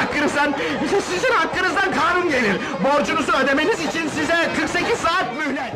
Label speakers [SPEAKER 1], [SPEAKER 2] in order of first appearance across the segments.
[SPEAKER 1] hakkınızdan, sizin hakkınızdan kanun gelir. Borcunuzu ödemeniz için size 48 saat mühlet.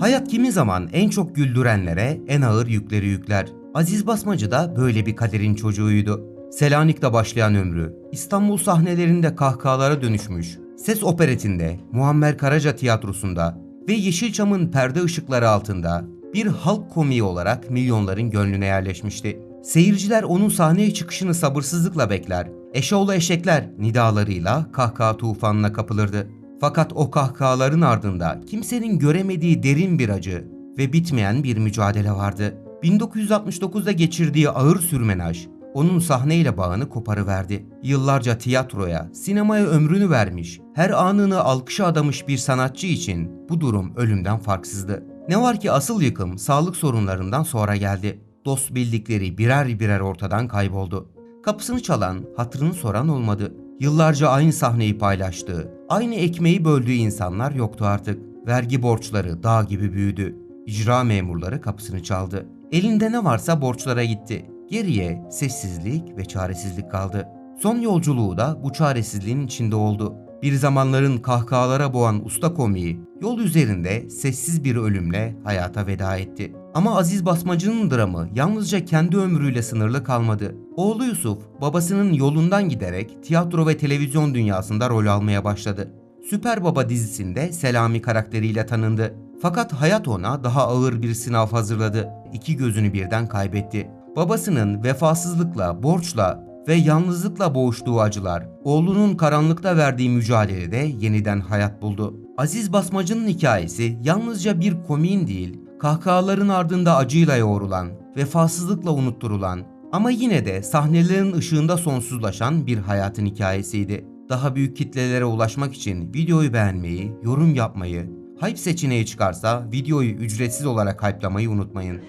[SPEAKER 2] Hayat kimi zaman en çok güldürenlere en ağır yükleri yükler. Aziz Basmacı da böyle bir kaderin çocuğuydu. Selanik'te başlayan ömrü, İstanbul sahnelerinde kahkahalara dönüşmüş, Ses Operetinde, Muammer Karaca Tiyatrosu'nda ve Yeşilçam'ın perde ışıkları altında bir halk komiği olarak milyonların gönlüne yerleşmişti. Seyirciler onun sahneye çıkışını sabırsızlıkla bekler, eşoğlu eşekler nidalarıyla kahkaha tufanına kapılırdı. Fakat o kahkahaların ardında kimsenin göremediği derin bir acı ve bitmeyen bir mücadele vardı. 1969'da geçirdiği ağır sürmenaj onun sahneyle bağını koparıverdi. Yıllarca tiyatroya, sinemaya ömrünü vermiş, her anını alkışa adamış bir sanatçı için bu durum ölümden farksızdı. Ne var ki asıl yıkım sağlık sorunlarından sonra geldi. Dost bildikleri birer birer ortadan kayboldu. Kapısını çalan, hatırını soran olmadı. Yıllarca aynı sahneyi paylaştığı, aynı ekmeği böldüğü insanlar yoktu artık. Vergi borçları dağ gibi büyüdü. İcra memurları kapısını çaldı. Elinde ne varsa borçlara gitti. Geriye sessizlik ve çaresizlik kaldı. Son yolculuğu da bu çaresizliğin içinde oldu. Bir zamanların kahkahalara boğan usta komiği yol üzerinde sessiz bir ölümle hayata veda etti. Ama Aziz Basmacı'nın dramı yalnızca kendi ömrüyle sınırlı kalmadı. Oğlu Yusuf babasının yolundan giderek tiyatro ve televizyon dünyasında rol almaya başladı. Süper Baba dizisinde Selami karakteriyle tanındı. Fakat hayat ona daha ağır bir sınav hazırladı. İki gözünü birden kaybetti. Babasının vefasızlıkla, borçla ve yalnızlıkla boğuştuğu acılar, oğlunun karanlıkta verdiği mücadelede yeniden hayat buldu. Aziz Basmacı'nın hikayesi yalnızca bir komiğin değil, kahkahaların ardında acıyla yoğrulan, vefasızlıkla unutturulan ama yine de sahnelerin ışığında sonsuzlaşan bir hayatın hikayesiydi. Daha büyük kitlelere ulaşmak için videoyu beğenmeyi, yorum yapmayı, hype seçeneği çıkarsa videoyu ücretsiz olarak hype'lamayı unutmayın.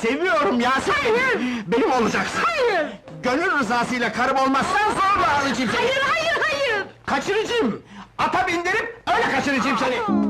[SPEAKER 1] Seviyorum Yasemin. Benim olacaksın.
[SPEAKER 3] Hayır.
[SPEAKER 1] Gönül rızasıyla karım olmazsan zorla alacağım seni.
[SPEAKER 3] Hayır, hayır, hayır.
[SPEAKER 1] Kaçırıcım. Ata bindirip öyle kaçıracağım seni.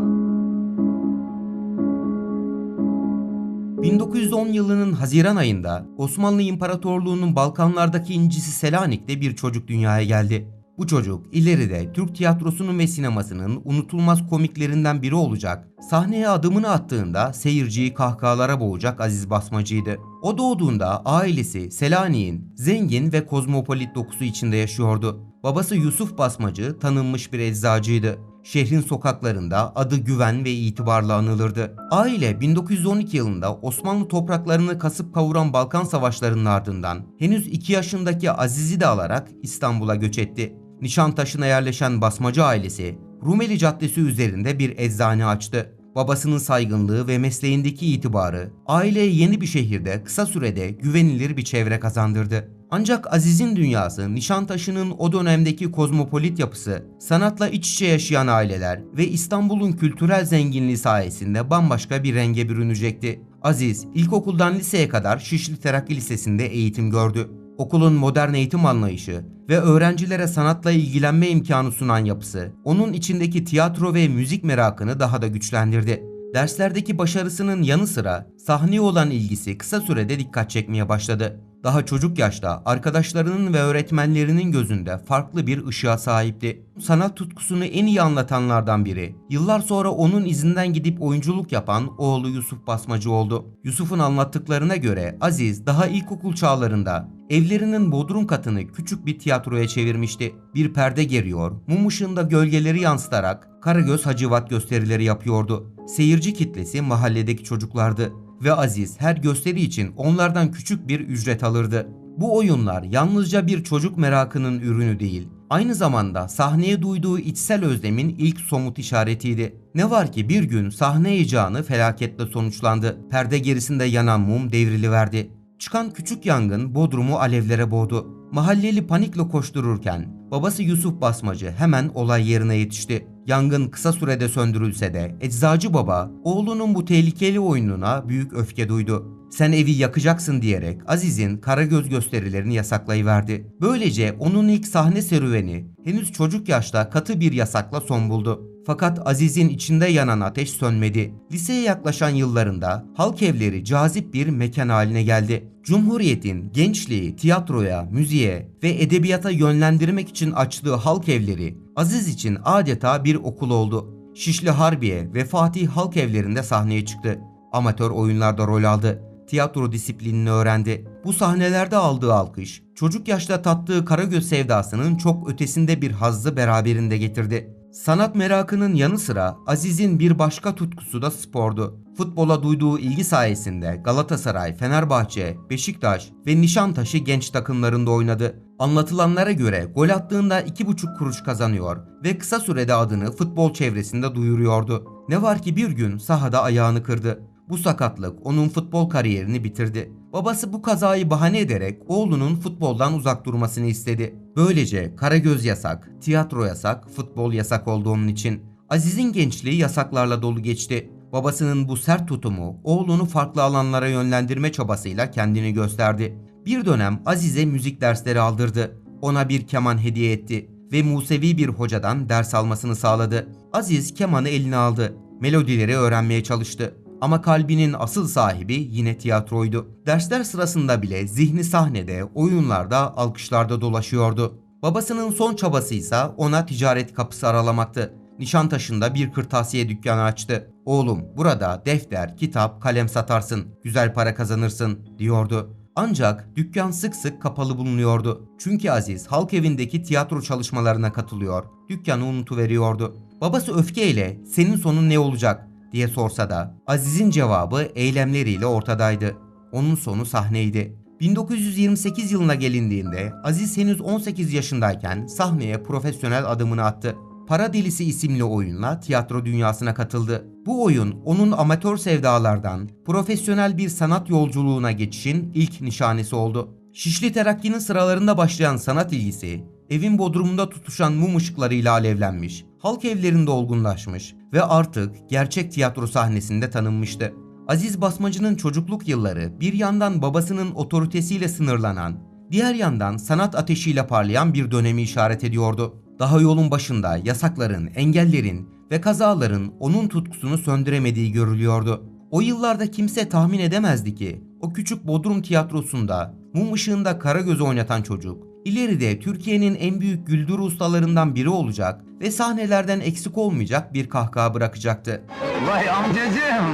[SPEAKER 2] 1910 yılının Haziran ayında Osmanlı İmparatorluğu'nun Balkanlardaki incisi Selanik'te bir çocuk dünyaya geldi. Bu çocuk ileride Türk tiyatrosunun ve sinemasının unutulmaz komiklerinden biri olacak. Sahneye adımını attığında seyirciyi kahkahalara boğacak Aziz Basmacı'ydı. O doğduğunda ailesi Selanik'in zengin ve kozmopolit dokusu içinde yaşıyordu. Babası Yusuf Basmacı tanınmış bir eczacıydı. Şehrin sokaklarında adı güven ve itibarla anılırdı. Aile 1912 yılında Osmanlı topraklarını kasıp kavuran Balkan Savaşları'nın ardından henüz 2 yaşındaki Aziz'i de alarak İstanbul'a göç etti. Nişantaşı'na yerleşen Basmacı ailesi Rumeli Caddesi üzerinde bir eczane açtı. Babasının saygınlığı ve mesleğindeki itibarı aileye yeni bir şehirde kısa sürede güvenilir bir çevre kazandırdı. Ancak Aziz'in dünyası, Nişantaşı'nın o dönemdeki kozmopolit yapısı, sanatla iç içe yaşayan aileler ve İstanbul'un kültürel zenginliği sayesinde bambaşka bir renge bürünecekti. Aziz, ilkokuldan liseye kadar Şişli Terakki Lisesi'nde eğitim gördü. Okulun modern eğitim anlayışı ve öğrencilere sanatla ilgilenme imkanı sunan yapısı, onun içindeki tiyatro ve müzik merakını daha da güçlendirdi. Derslerdeki başarısının yanı sıra sahneye olan ilgisi kısa sürede dikkat çekmeye başladı. Daha çocuk yaşta arkadaşlarının ve öğretmenlerinin gözünde farklı bir ışığa sahipti. Sanat tutkusunu en iyi anlatanlardan biri. Yıllar sonra onun izinden gidip oyunculuk yapan oğlu Yusuf Basmacı oldu. Yusuf'un anlattıklarına göre Aziz daha ilkokul çağlarında evlerinin bodrum katını küçük bir tiyatroya çevirmişti. Bir perde geriyor, mum ışığında gölgeleri yansıtarak Karagöz Hacivat gösterileri yapıyordu. Seyirci kitlesi mahalledeki çocuklardı ve Aziz her gösteri için onlardan küçük bir ücret alırdı. Bu oyunlar yalnızca bir çocuk merakının ürünü değil, aynı zamanda sahneye duyduğu içsel özlemin ilk somut işaretiydi. Ne var ki bir gün sahne heyecanı felaketle sonuçlandı. Perde gerisinde yanan mum devriliverdi. Çıkan küçük yangın Bodrum'u alevlere boğdu. Mahalleli panikle koştururken babası Yusuf Basmacı hemen olay yerine yetişti. Yangın kısa sürede söndürülse de eczacı baba oğlunun bu tehlikeli oyununa büyük öfke duydu. Sen evi yakacaksın diyerek Aziz'in Karagöz gösterilerini yasaklayıverdi. Böylece onun ilk sahne serüveni henüz çocuk yaşta katı bir yasakla son buldu. Fakat Aziz'in içinde yanan ateş sönmedi. Liseye yaklaşan yıllarında halk evleri cazip bir mekan haline geldi. Cumhuriyet'in gençliği tiyatroya, müziğe ve edebiyata yönlendirmek için açtığı halk evleri Aziz için adeta bir okul oldu. Şişli Harbiye ve Fatih Halk Evlerinde sahneye çıktı. Amatör oyunlarda rol aldı. Tiyatro disiplinini öğrendi. Bu sahnelerde aldığı alkış, çocuk yaşta tattığı Karagöz sevdasının çok ötesinde bir hazzı beraberinde getirdi. Sanat merakının yanı sıra Aziz'in bir başka tutkusu da spordu. Futbola duyduğu ilgi sayesinde Galatasaray, Fenerbahçe, Beşiktaş ve Nişantaşı genç takımlarında oynadı. Anlatılanlara göre gol attığında 2,5 kuruş kazanıyor ve kısa sürede adını futbol çevresinde duyuruyordu. Ne var ki bir gün sahada ayağını kırdı. Bu sakatlık onun futbol kariyerini bitirdi. Babası bu kazayı bahane ederek oğlunun futboldan uzak durmasını istedi. Böylece Karagöz yasak, tiyatro yasak, futbol yasak oldu için. Aziz'in gençliği yasaklarla dolu geçti. Babasının bu sert tutumu oğlunu farklı alanlara yönlendirme çabasıyla kendini gösterdi. Bir dönem Aziz'e müzik dersleri aldırdı. Ona bir keman hediye etti ve Musevi bir hocadan ders almasını sağladı. Aziz kemanı eline aldı. Melodileri öğrenmeye çalıştı. Ama kalbinin asıl sahibi yine tiyatroydu. Dersler sırasında bile zihni sahnede, oyunlarda, alkışlarda dolaşıyordu. Babasının son çabasıysa ona ticaret kapısı aralamaktı. Nişantaşı'nda bir kırtasiye dükkanı açtı. Oğlum burada defter, kitap, kalem satarsın, güzel para kazanırsın diyordu. Ancak dükkan sık sık kapalı bulunuyordu. Çünkü Aziz halk evindeki tiyatro çalışmalarına katılıyor. Dükkanı unutuveriyordu. Babası öfkeyle senin sonun ne olacak diye sorsa da Aziz'in cevabı eylemleriyle ortadaydı. Onun sonu sahneydi. 1928 yılına gelindiğinde Aziz henüz 18 yaşındayken sahneye profesyonel adımını attı. Para Delisi isimli oyunla tiyatro dünyasına katıldı. Bu oyun onun amatör sevdalardan profesyonel bir sanat yolculuğuna geçişin ilk nişanesi oldu. Şişli Terakki'nin sıralarında başlayan sanat ilgisi, evin bodrumunda tutuşan mum ışıklarıyla alevlenmiş, halk evlerinde olgunlaşmış ve artık gerçek tiyatro sahnesinde tanınmıştı. Aziz Basmacı'nın çocukluk yılları bir yandan babasının otoritesiyle sınırlanan, diğer yandan sanat ateşiyle parlayan bir dönemi işaret ediyordu. Daha yolun başında yasakların, engellerin ve kazaların onun tutkusunu söndüremediği görülüyordu. O yıllarda kimse tahmin edemezdi ki o küçük Bodrum tiyatrosunda mum ışığında Karagöz'ü oynatan çocuk ileride Türkiye'nin en büyük güldürü ustalarından biri olacak ve sahnelerden eksik olmayacak bir kahkaha bırakacaktı.
[SPEAKER 3] Vay amcacığım.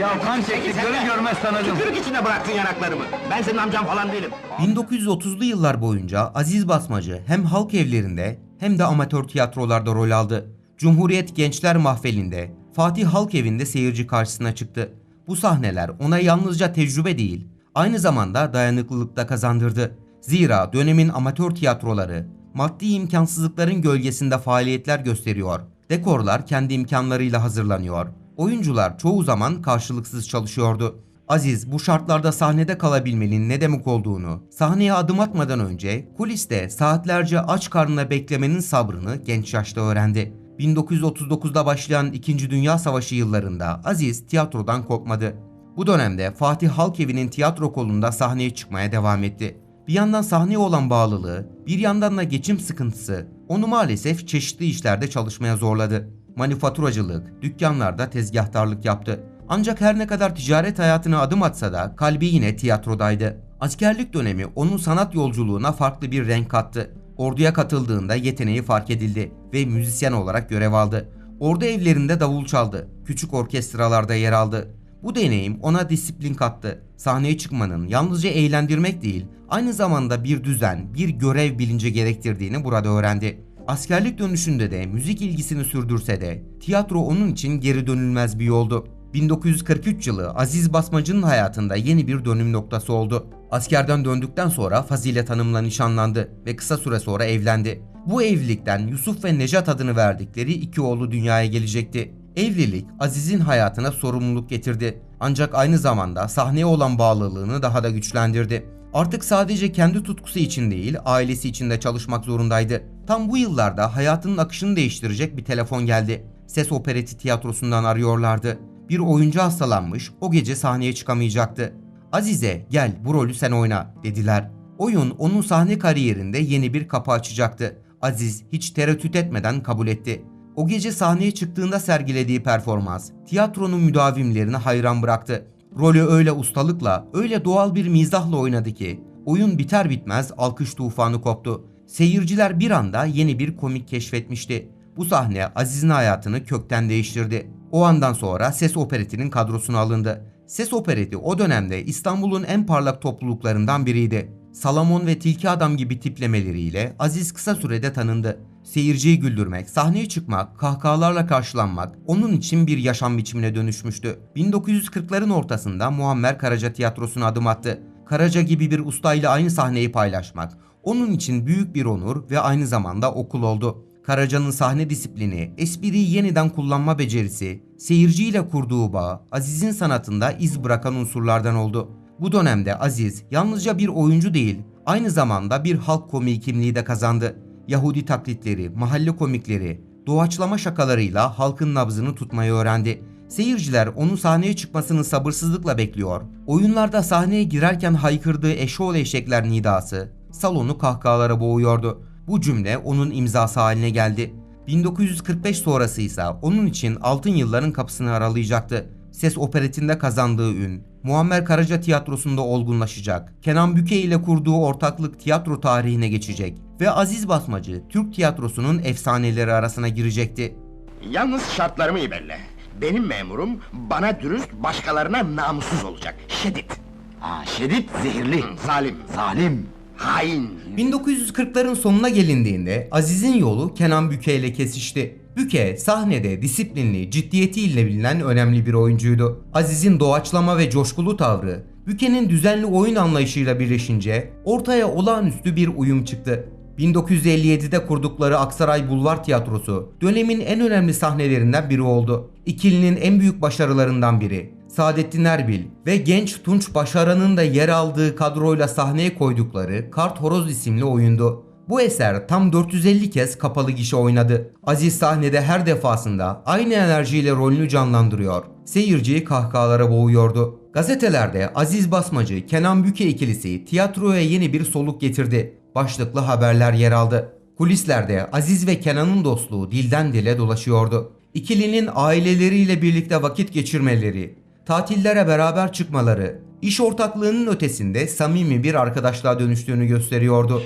[SPEAKER 3] Ya kan çektik görür görmez tanıdım.
[SPEAKER 1] Tükürük içine bıraktın yanaklarımı. Ben senin amcan falan değilim.
[SPEAKER 2] 1930'lu yıllar boyunca Aziz Basmacı hem halk evlerinde hem de amatör tiyatrolarda rol aldı. Cumhuriyet Gençler Mahfeli'nde, Fatih Halk Evi'nde seyirci karşısına çıktı. Bu sahneler ona yalnızca tecrübe değil, aynı zamanda dayanıklılık da kazandırdı. Zira dönemin amatör tiyatroları maddi imkansızlıkların gölgesinde faaliyetler gösteriyor. Dekorlar kendi imkanlarıyla hazırlanıyor. Oyuncular çoğu zaman karşılıksız çalışıyordu. Aziz bu şartlarda sahnede kalabilmenin ne demek olduğunu, sahneye adım atmadan önce kuliste saatlerce aç karnına beklemenin sabrını genç yaşta öğrendi. 1939'da başlayan 2. Dünya Savaşı yıllarında Aziz tiyatrodan kopmadı. Bu dönemde Fatih Halk Evi'nin tiyatro kolunda sahneye çıkmaya devam etti. Bir yandan sahneye olan bağlılığı, bir yandan da geçim sıkıntısı onu maalesef çeşitli işlerde çalışmaya zorladı. Manifaturacılık, dükkanlarda tezgahtarlık yaptı. Ancak her ne kadar ticaret hayatına adım atsa da kalbi yine tiyatrodaydı. Askerlik dönemi onun sanat yolculuğuna farklı bir renk kattı. Orduya katıldığında yeteneği fark edildi ve müzisyen olarak görev aldı. Ordu evlerinde davul çaldı, küçük orkestralarda yer aldı. Bu deneyim ona disiplin kattı. Sahneye çıkmanın yalnızca eğlendirmek değil, aynı zamanda bir düzen, bir görev bilinci gerektirdiğini burada öğrendi. Askerlik dönüşünde de müzik ilgisini sürdürse de tiyatro onun için geri dönülmez bir yoldu. 1943 yılı Aziz Basmacı'nın hayatında yeni bir dönüm noktası oldu. Askerden döndükten sonra Fazilet Hanım'la nişanlandı ve kısa süre sonra evlendi. Bu evlilikten Yusuf ve Nejat adını verdikleri iki oğlu dünyaya gelecekti. Evlilik Aziz'in hayatına sorumluluk getirdi. Ancak aynı zamanda sahneye olan bağlılığını daha da güçlendirdi. Artık sadece kendi tutkusu için değil, ailesi için de çalışmak zorundaydı. Tam bu yıllarda hayatının akışını değiştirecek bir telefon geldi. Ses Opereti tiyatrosundan arıyorlardı. Bir oyuncu hastalanmış, o gece sahneye çıkamayacaktı. Azize gel bu rolü sen oyna dediler. Oyun onun sahne kariyerinde yeni bir kapı açacaktı. Aziz hiç tereddüt etmeden kabul etti. O gece sahneye çıktığında sergilediği performans tiyatronun müdavimlerini hayran bıraktı. Rolü öyle ustalıkla, öyle doğal bir mizahla oynadı ki oyun biter bitmez alkış tufanı koptu. Seyirciler bir anda yeni bir komik keşfetmişti. Bu sahne Aziz'in hayatını kökten değiştirdi. O andan sonra Ses Opereti'nin kadrosuna alındı. Ses Opereti o dönemde İstanbul'un en parlak topluluklarından biriydi. Salamon ve Tilki Adam gibi tiplemeleriyle Aziz kısa sürede tanındı. Seyirciyi güldürmek, sahneye çıkmak, kahkahalarla karşılanmak onun için bir yaşam biçimine dönüşmüştü. 1940'ların ortasında Muammer Karaca tiyatrosuna adım attı. Karaca gibi bir ustayla aynı sahneyi paylaşmak onun için büyük bir onur ve aynı zamanda okul oldu. Karaca'nın sahne disiplini, espriyi yeniden kullanma becerisi, seyirciyle kurduğu bağ, Aziz'in sanatında iz bırakan unsurlardan oldu. Bu dönemde Aziz yalnızca bir oyuncu değil, aynı zamanda bir halk komiği kimliği de kazandı. Yahudi taklitleri, mahalle komikleri, doğaçlama şakalarıyla halkın nabzını tutmayı öğrendi. Seyirciler onun sahneye çıkmasını sabırsızlıkla bekliyor. Oyunlarda sahneye girerken haykırdığı eşoğlu eşekler nidası salonu kahkahalara boğuyordu. Bu cümle onun imzası haline geldi. 1945 sonrası ise onun için altın yılların kapısını aralayacaktı. Ses operetinde kazandığı ün, Muammer Karaca tiyatrosunda olgunlaşacak, Kenan Büke ile kurduğu ortaklık tiyatro tarihine geçecek ve Aziz Basmacı Türk tiyatrosunun efsaneleri arasına girecekti.
[SPEAKER 1] Yalnız şartlarımı iyi belli. Benim memurum bana dürüst, başkalarına namussuz olacak. Şedid.
[SPEAKER 3] Ha, şiddet zehirli.
[SPEAKER 1] Zalim.
[SPEAKER 3] Zalim.
[SPEAKER 1] Hain.
[SPEAKER 2] 1940'ların sonuna gelindiğinde Aziz'in yolu Kenan Büke ile kesişti. Büke sahnede disiplinli, ciddiyetiyle bilinen önemli bir oyuncuydu. Aziz'in doğaçlama ve coşkulu tavrı, Büke'nin düzenli oyun anlayışıyla birleşince ortaya olağanüstü bir uyum çıktı. 1957'de kurdukları Aksaray Bulvar Tiyatrosu dönemin en önemli sahnelerinden biri oldu. İkilinin en büyük başarılarından biri. Saadettin Erbil ve genç Tunç Başaran'ın da yer aldığı kadroyla sahneye koydukları Kart Horoz isimli oyundu. Bu eser tam 450 kez kapalı gişe oynadı. Aziz sahnede her defasında aynı enerjiyle rolünü canlandırıyor. Seyirciyi kahkahalara boğuyordu. Gazetelerde Aziz Basmacı, Kenan Büke ikilisi tiyatroya yeni bir soluk getirdi. Başlıklı haberler yer aldı. Kulislerde Aziz ve Kenan'ın dostluğu dilden dile dolaşıyordu. İkilinin aileleriyle birlikte vakit geçirmeleri, tatillere beraber çıkmaları, iş ortaklığının ötesinde samimi bir arkadaşlığa dönüştüğünü gösteriyordu.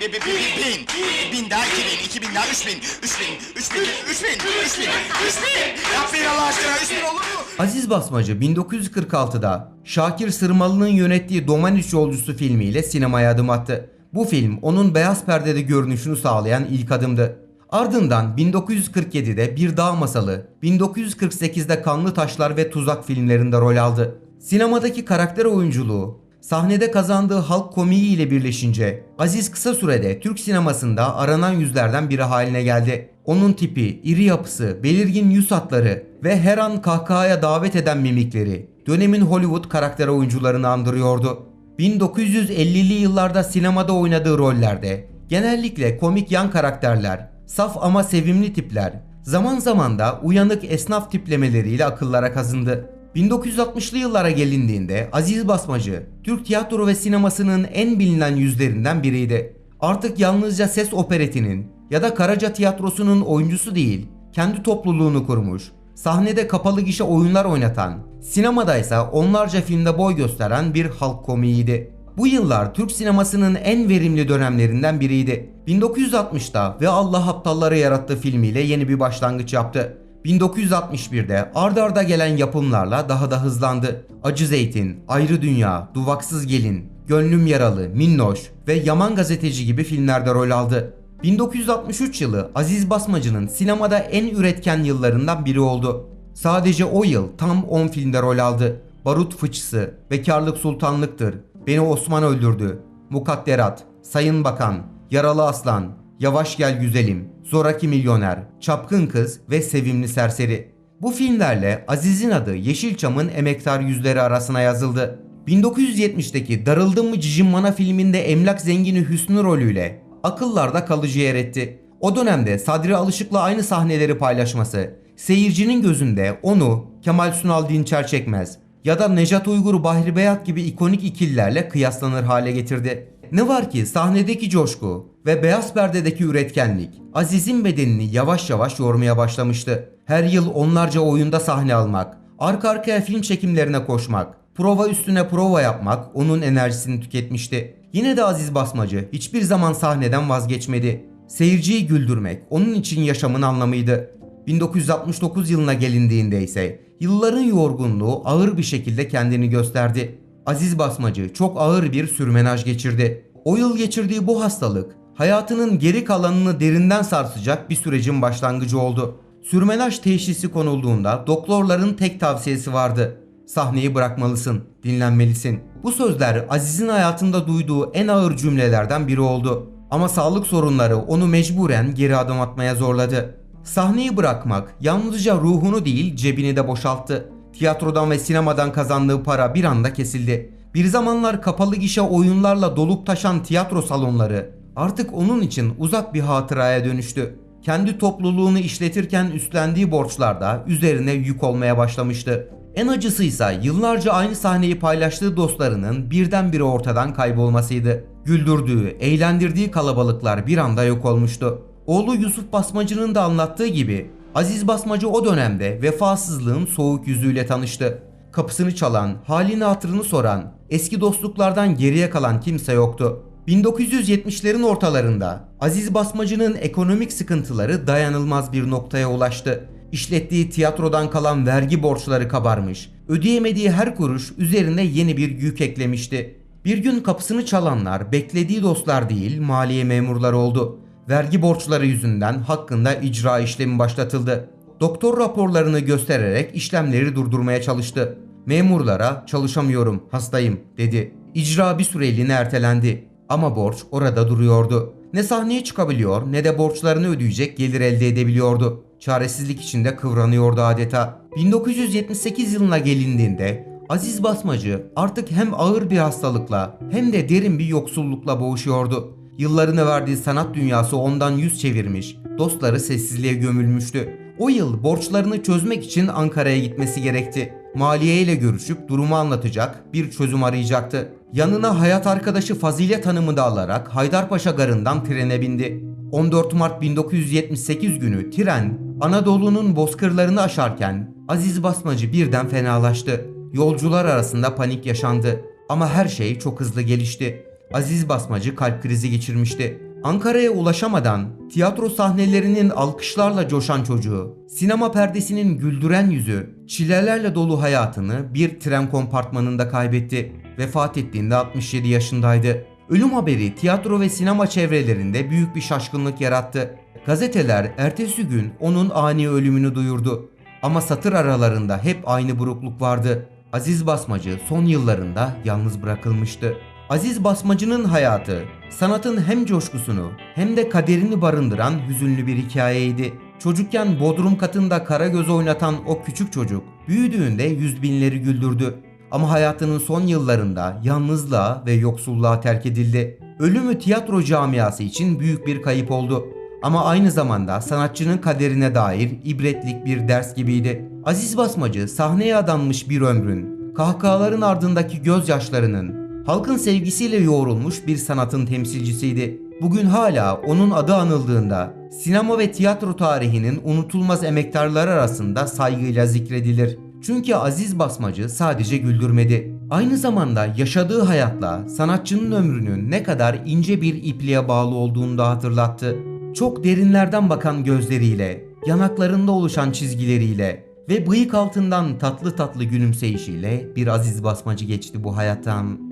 [SPEAKER 4] Bin, bin, bin, bin, bin, bin daha iki bin, iki bin daha üç bin, üç bin, üç bin, üç bin, üç bin, üç bin. Yapmayın Allah aşkına, üç bin olur mu?
[SPEAKER 2] Aziz Basmacı 1946'da Şakir Sırmalı'nın yönettiği Domaniç Yolcusu filmiyle sinemaya adım attı. Bu film onun beyaz perdede görünüşünü sağlayan ilk adımdı. Ardından 1947'de Bir Dağ Masalı, 1948'de Kanlı Taşlar ve Tuzak filmlerinde rol aldı. Sinemadaki karakter oyunculuğu, sahnede kazandığı halk komiği ile birleşince Aziz kısa sürede Türk sinemasında aranan yüzlerden biri haline geldi. Onun tipi, iri yapısı, belirgin yüz hatları ve her an kahkahaya davet eden mimikleri dönemin Hollywood karakter oyuncularını andırıyordu. 1950'li yıllarda sinemada oynadığı rollerde genellikle komik yan karakterler, saf ama sevimli tipler, zaman zaman da uyanık esnaf tiplemeleriyle akıllara kazındı. 1960'lı yıllara gelindiğinde Aziz Basmacı, Türk tiyatro ve sinemasının en bilinen yüzlerinden biriydi. Artık yalnızca ses operetinin ya da Karaca tiyatrosunun oyuncusu değil, kendi topluluğunu kurmuş, sahnede kapalı gişe oyunlar oynatan, sinemada ise onlarca filmde boy gösteren bir halk komiğiydi. Bu yıllar Türk sinemasının en verimli dönemlerinden biriydi. 1960'da ve Allah Aptalları Yarattı filmiyle yeni bir başlangıç yaptı. 1961'de ard arda gelen yapımlarla daha da hızlandı. Acı Zeytin, Ayrı Dünya, Duvaksız Gelin, Gönlüm Yaralı, Minnoş ve Yaman Gazeteci gibi filmlerde rol aldı. 1963 yılı Aziz Basmacı'nın sinemada en üretken yıllarından biri oldu. Sadece o yıl tam 10 filmde rol aldı. Barut Fıçısı, Bekarlık Sultanlıktır, Beni Osman Öldürdü, Mukadderat, Sayın Bakan, Yaralı Aslan, Yavaş Gel Güzelim, Zoraki Milyoner, Çapkın Kız ve Sevimli Serseri. Bu filmlerle Aziz'in adı Yeşilçam'ın emektar yüzleri arasına yazıldı. 1970'teki Darıldın mı Cicimmana filminde emlak zengini Hüsnü rolüyle akıllarda kalıcı yer etti. O dönemde Sadri Alışık'la aynı sahneleri paylaşması, seyircinin gözünde onu Kemal Sunal Dinçer Çekmez ya da Nejat Uygur Bahri Beyat gibi ikonik ikililerle kıyaslanır hale getirdi. Ne var ki sahnedeki coşku ve beyaz perdedeki üretkenlik Aziz'in bedenini yavaş yavaş yormaya başlamıştı. Her yıl onlarca oyunda sahne almak, arka arkaya film çekimlerine koşmak, prova üstüne prova yapmak onun enerjisini tüketmişti. Yine de Aziz Basmacı hiçbir zaman sahneden vazgeçmedi. Seyirciyi güldürmek onun için yaşamın anlamıydı. 1969 yılına gelindiğinde ise yılların yorgunluğu ağır bir şekilde kendini gösterdi. Aziz Basmacı çok ağır bir sürmenaj geçirdi. O yıl geçirdiği bu hastalık hayatının geri kalanını derinden sarsacak bir sürecin başlangıcı oldu. Sürmenaj teşhisi konulduğunda doktorların tek tavsiyesi vardı. Sahneyi bırakmalısın, dinlenmelisin. Bu sözler Aziz'in hayatında duyduğu en ağır cümlelerden biri oldu. Ama sağlık sorunları onu mecburen geri adım atmaya zorladı. Sahneyi bırakmak yalnızca ruhunu değil cebini de boşalttı. Tiyatrodan ve sinemadan kazandığı para bir anda kesildi. Bir zamanlar kapalı gişe oyunlarla dolup taşan tiyatro salonları artık onun için uzak bir hatıraya dönüştü. Kendi topluluğunu işletirken üstlendiği borçlar da üzerine yük olmaya başlamıştı. En acısıysa yıllarca aynı sahneyi paylaştığı dostlarının birdenbire ortadan kaybolmasıydı. Güldürdüğü, eğlendirdiği kalabalıklar bir anda yok olmuştu. Oğlu Yusuf Basmacı'nın da anlattığı gibi Aziz Basmacı o dönemde vefasızlığın soğuk yüzüyle tanıştı. Kapısını çalan, halini hatırını soran, eski dostluklardan geriye kalan kimse yoktu. 1970'lerin ortalarında Aziz Basmacı'nın ekonomik sıkıntıları dayanılmaz bir noktaya ulaştı. İşlettiği tiyatrodan kalan vergi borçları kabarmış. Ödeyemediği her kuruş üzerine yeni bir yük eklemişti. Bir gün kapısını çalanlar beklediği dostlar değil maliye memurları oldu. Vergi borçları yüzünden hakkında icra işlemi başlatıldı. Doktor raporlarını göstererek işlemleri durdurmaya çalıştı. Memurlara çalışamıyorum, hastayım dedi. İcra bir süreliğine ertelendi. Ama borç orada duruyordu. Ne sahneye çıkabiliyor ne de borçlarını ödeyecek gelir elde edebiliyordu. Çaresizlik içinde kıvranıyordu adeta. 1978 yılına gelindiğinde Aziz Basmacı artık hem ağır bir hastalıkla hem de derin bir yoksullukla boğuşuyordu. Yıllarını verdiği sanat dünyası ondan yüz çevirmiş, dostları sessizliğe gömülmüştü. O yıl borçlarını çözmek için Ankara'ya gitmesi gerekti. Maliye ile görüşüp durumu anlatacak, bir çözüm arayacaktı. Yanına hayat arkadaşı Fazilet Hanım'ı da alarak Haydarpaşa garından trene bindi. 14 Mart 1978 günü tren Anadolu'nun bozkırlarını aşarken Aziz Basmacı birden fenalaştı. Yolcular arasında panik yaşandı. Ama her şey çok hızlı gelişti. Aziz Basmacı kalp krizi geçirmişti. Ankara'ya ulaşamadan tiyatro sahnelerinin alkışlarla coşan çocuğu, sinema perdesinin güldüren yüzü, çilelerle dolu hayatını bir tren kompartmanında kaybetti. Vefat ettiğinde 67 yaşındaydı. Ölüm haberi tiyatro ve sinema çevrelerinde büyük bir şaşkınlık yarattı. Gazeteler ertesi gün onun ani ölümünü duyurdu. Ama satır aralarında hep aynı burukluk vardı. Aziz Basmacı son yıllarında yalnız bırakılmıştı. Aziz Basmacı'nın hayatı, sanatın hem coşkusunu hem de kaderini barındıran hüzünlü bir hikayeydi. Çocukken bodrum katında Karagöz oynatan o küçük çocuk, büyüdüğünde yüz binleri güldürdü. Ama hayatının son yıllarında yalnızlığa ve yoksulluğa terk edildi. Ölümü tiyatro camiası için büyük bir kayıp oldu. Ama aynı zamanda sanatçının kaderine dair ibretlik bir ders gibiydi. Aziz Basmacı sahneye adanmış bir ömrün, kahkahaların ardındaki gözyaşlarının, halkın sevgisiyle yoğrulmuş bir sanatın temsilcisiydi. Bugün hala onun adı anıldığında sinema ve tiyatro tarihinin unutulmaz emektarları arasında saygıyla zikredilir. Çünkü Aziz Basmacı sadece güldürmedi. Aynı zamanda yaşadığı hayatla sanatçının ömrünün ne kadar ince bir ipliğe bağlı olduğunu da hatırlattı. Çok derinlerden bakan gözleriyle, yanaklarında oluşan çizgileriyle ve bıyık altından tatlı tatlı gülümseyişiyle bir Aziz Basmacı geçti bu hayattan.